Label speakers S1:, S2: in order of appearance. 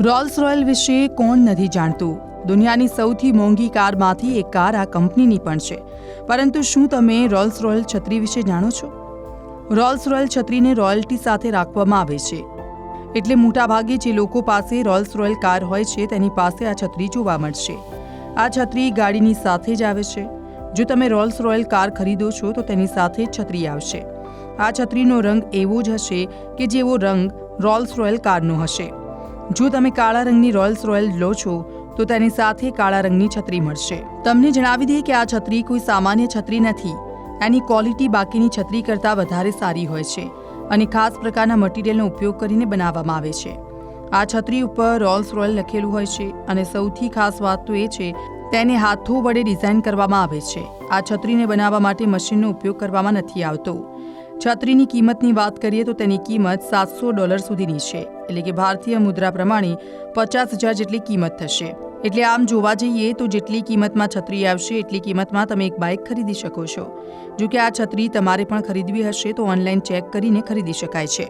S1: Rolls royal વિશે કોણ નથી જાણતું? દુનિયાની સૌથી મોંઘી કારમાંથી એક કાર આ કંપનીની પણ છે. પરંતુ શું તમે રોલ્સ રોયલ છત્રી વિશે જાણો છો? રોલ્સ રોયલ છત્રીને રોયલ્ટી સાથે રાખવામાં આવે છે. એટલે મોટાભાગે જે લોકો પાસે રોલ્સ રોયલ કાર હોય છે, તેની પાસે આ છત્રી જોવા મળશે. આ છત્રી ગાડીની સાથે જ આવે છે. જો તમે રોલ્સ રોયલ કાર ખરીદો છો, તો તેની સાથે જ છત્રી આવશે. આ છત્રીનો રંગ એવો જ હશે કે જેવો રંગ રોલ્સ રોયલ કારનો હશે. જો તમે કાળા રંગની રોયલ્સ રોયલ લો છો, તો તેની સાથે કાળા રંગની છત્રી મળશે. તમને જણાવી દઈએ કે આ છત્રી કોઈ સામાન્ય છત્રી નથી. એની ક્વોલિટી બાકીની છત્રી કરતાં વધારે સારી હોય છે અને ખાસ પ્રકારના મટીરિયલનો ઉપયોગ કરીને બનાવવામાં આવે છે. આ છત્રી ઉપર રોલ્સ રોયલ લખેલું હોય છે અને સૌથી ખાસ વાત તો એ છે, તેને હાથો વડે ડિઝાઇન કરવામાં આવે છે. આ છત્રીને બનાવવા માટે મશીનનો ઉપયોગ કરવામાં નથી આવતો. છત્રીની કિંમતની વાત કરીએ તો તેની કિંમત સાતસો ડોલર સુધીની છે, એટલે કે ભારતીય મુદ્રા પ્રમાણે પચાસ હજાર જેટલી કિંમત થશે. એટલે આમ જોવા જઈએ તો જેટલી કિંમતમાં છત્રી આવશે, એટલી કિંમતમાં તમે એક બાઇક ખરીદી શકો છો. જો કે આ છત્રી તમારે પણ ખરીદવી હશે તો ઓનલાઈન ચેક કરીને ખરીદી શકાય છે.